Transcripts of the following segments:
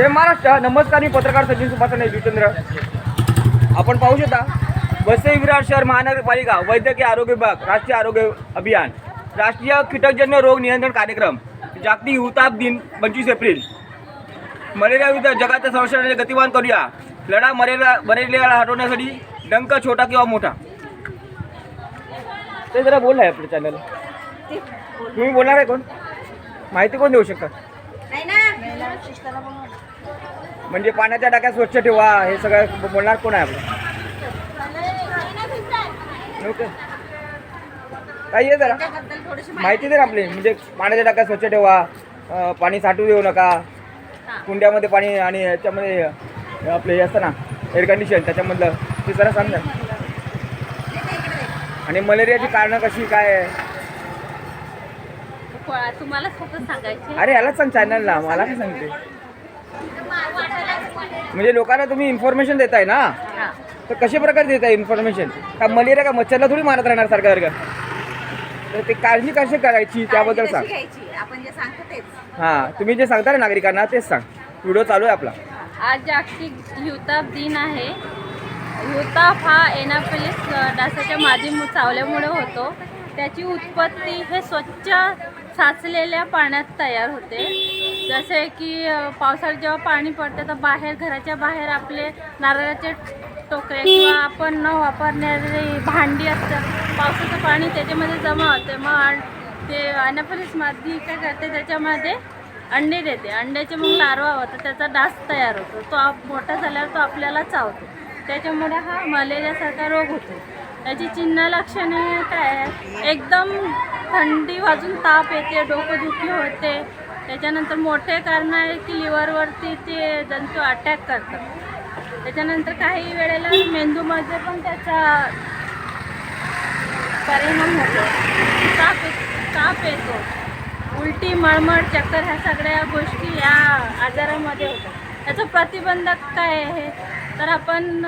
जय महाराष्ट्र. नमस्कार मी पत्रकार सचिन सुपासन जुचंद्र आपण पाहू शकता वसई विरार शहर महानगरपालिका वैद्यकीय आरोग्य विभाग राष्ट्रीय आरोग्य अभियान राष्ट्रीय कीटकजन्य रोग नियंत्रण कार्यक्रम जागतिक हुताप दिन पंचवीस एप्रिल. मलेरिया विरुद्ध जगाच्या संरक्षणाने गतिमान करूया. लढा मलेरिया मलेरियाला हटवण्यासाठी डंक छोटा किंवा मोठा? ते जरा बोल आहे आपल्या चॅनल तुम्ही बोलणार आहे कोण? माहिती कोण देऊ शकता? म्हणजे पाण्याच्या टाक्या स्वच्छ ठेवा हे सगळं बोलणार कोण आहे आपलं? ओके. काय आहे जरा. माहिती दे ना आपली म्हणजे पाण्याच्या टाक्या स्वच्छ ठेवा पाणी साठू देऊ नका. कुंड्यामध्ये पाणी आणि याच्यामध्ये आपले हे असतं ना एअर कंडिशन त्याच्यामधलं ते जरा सांग ना. आणि मलेरियाची कारणं कशी काय आहे? तुम्हाला स्वतः सांगायचे? अरे यालाच सांग चॅनलला मला काय सांगते. म्हणजे लोकांना तुम्ही इन्फॉर्मेशन देताय ना? हा. तर कशा प्रकारे देताय इन्फॉर्मेशन का मलेरिया का मच्छरला थोडी मारत राहणार सारखं सारखं तर ते काळजी कशी करायची त्याबद्दल सांग. घ्यायची? आपण जे सांगतो तेच. हां तुम्ही जे सांगता ना नागरिकांना तेच सांग. व्हिडिओ चालू आहे आपला. आज जागतिक हिवताप दिन आहे. हिवताप हा एनाफिलिस डासाच्या मादी चावल्यामुळे होतो. त्याची उत्पत्ती हे स्वच्छ साचलेल्या पाण्यात तयार होते. जसे की पावसाळ्यात जेव्हा पाणी पडते तर बाहेर घराच्या बाहेर आपले नारळाचे टोकरे किंवा आपण न वापरणारी भांडी असतात पावसाचं पाणी त्याच्यामध्ये जमा होते. मग ते अनापलीस मादी काय करते त्याच्यामध्ये अंडे देते. अंड्याचे मग लार्वा होतं त्याचा डास तयार होतो. तो आप मोठा झाल्यावर तो आपल्याला चावतो. त्याच्यामुळे हा मलेरियासारखा रोग होतो. त्याची चिन्ह लक्षणे काय आहे? एकदम थंडी वाजून ताप येते डोकंदुखी होते. त्याच्यानंतर मोठे कारण आहे की लिव्हरवरती ते जंतू अटॅक करतात. त्याच्यानंतर काही वेळेला मेंदूमध्ये पण त्याचा परिणाम होतो. ताप ताप येतो. उलटी मळमळ चक्कर ह्या सगळ्या गोष्टी या आजारामध्ये होतात. त्याचं प्रतिबंधक काय आहे? तर आपण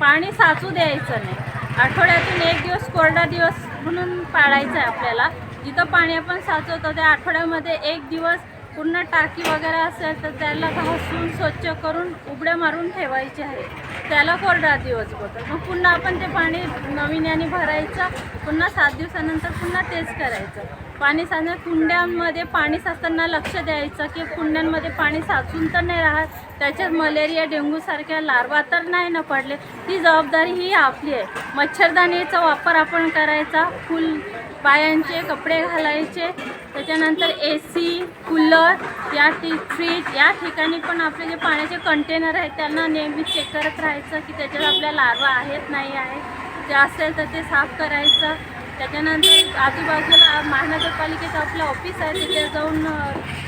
पाणी साचू द्यायचं नाही. आठवड्यातून एक दिवस कोरडा दिवस म्हणून पाळायचं आहे आपल्याला. जिथं पाणी आपण साचवतो त्या आठवड्यामध्ये एक दिवस पूर्ण टाकी वगैरे असेल तर त्याला घासून स्वच्छ करून उबड्या मारून ठेवायचे आहे. त्याला कोरडा दिवस बोलतात मग पुन्हा आपण ते पाणी नवीन याने भरायचं. पुन्हा सात दिवसानंतर पुन्हा तेच करायचं. पाणी साचण्या कुंड्यांमध्ये पाणी साचताना लक्ष द्यायचं की कुंड्यांमध्ये पाणी साचून तर नाही राहत. त्याच्यात मलेरिया डेंग्यूसारख्या लार्वा तर नाही ना पडले. ती जबाबदारी ही आपली आहे. मच्छरदाणीचा वापर आपण करायचा. फुल बायांचे कपडे घालायचे. त्याच्यानंतर ए सी कूलर या टी फ्रीज या ठिकाणी पण आपले जे पाण्याचे कंटेनर आहेत त्यांना नेहमी चेक करत राहायचं की त्याच्यात आपल्या लार्वा आहेत नाही आहेत. जे असेल तर ते साफ करायचं. त्याच्यानंतर आजूबाजूला महानगरपालिकेचं आपलं ऑफिस आहे तिथे जाऊन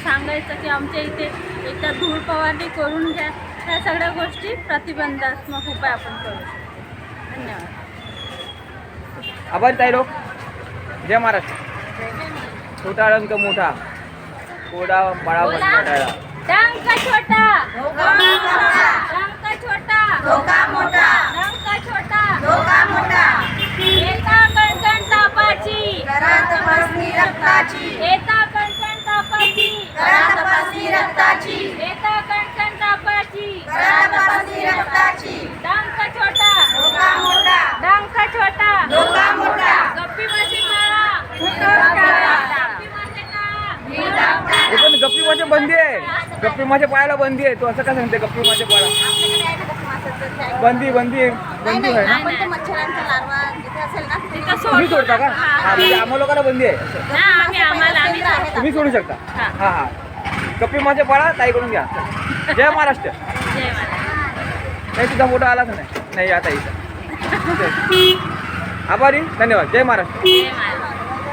सांगायचं की आमच्या इथे एकदा धूळ फवारणी करून घ्या. ह्या सगळ्या गोष्टी प्रतिबंधात्मक उपाय आपण करू शकतो. धन्यवाद. आभार ताई जय महाराष्ट्र छोटा रंग मोठा. कोडा बाळा छोटा. डंक छोटा. डंक छोटा येता कणकण तापाची येता कणकण तापाची येता कणकण तापाची डंक छोटा डंक छोटा गप्पी मासे मारा गप्पी मासे का हे पण गप्पी माझ्या बंदी आहे गप्पी माझ्या पायाला बंदी आहे. तू असं काय सांगते गप्पी माझ्या पायाला? बंदी बंदी बंदी आहे ना? आपण ते मच्छरांचा लार्वा जिथे असेल ना तिथे तिथं तुम्ही सोडतो. सोडता का? हा, हा म्हणजे आम्हा लोकांना बंदी आहे. असं. हा, आम्ही आम्हाला आम्ही सोडतो. तुम्ही सोडू शकता? हा. हा हा. गप्पी माझ्या पाळा ताई करून घ्या. जय महाराष्ट्र. जय महाराज नाही तुझा फोटो आलाच नाही. नाही आता इथं. आभारी. धन्यवाद. जय महाराष्ट्र. जय महाराज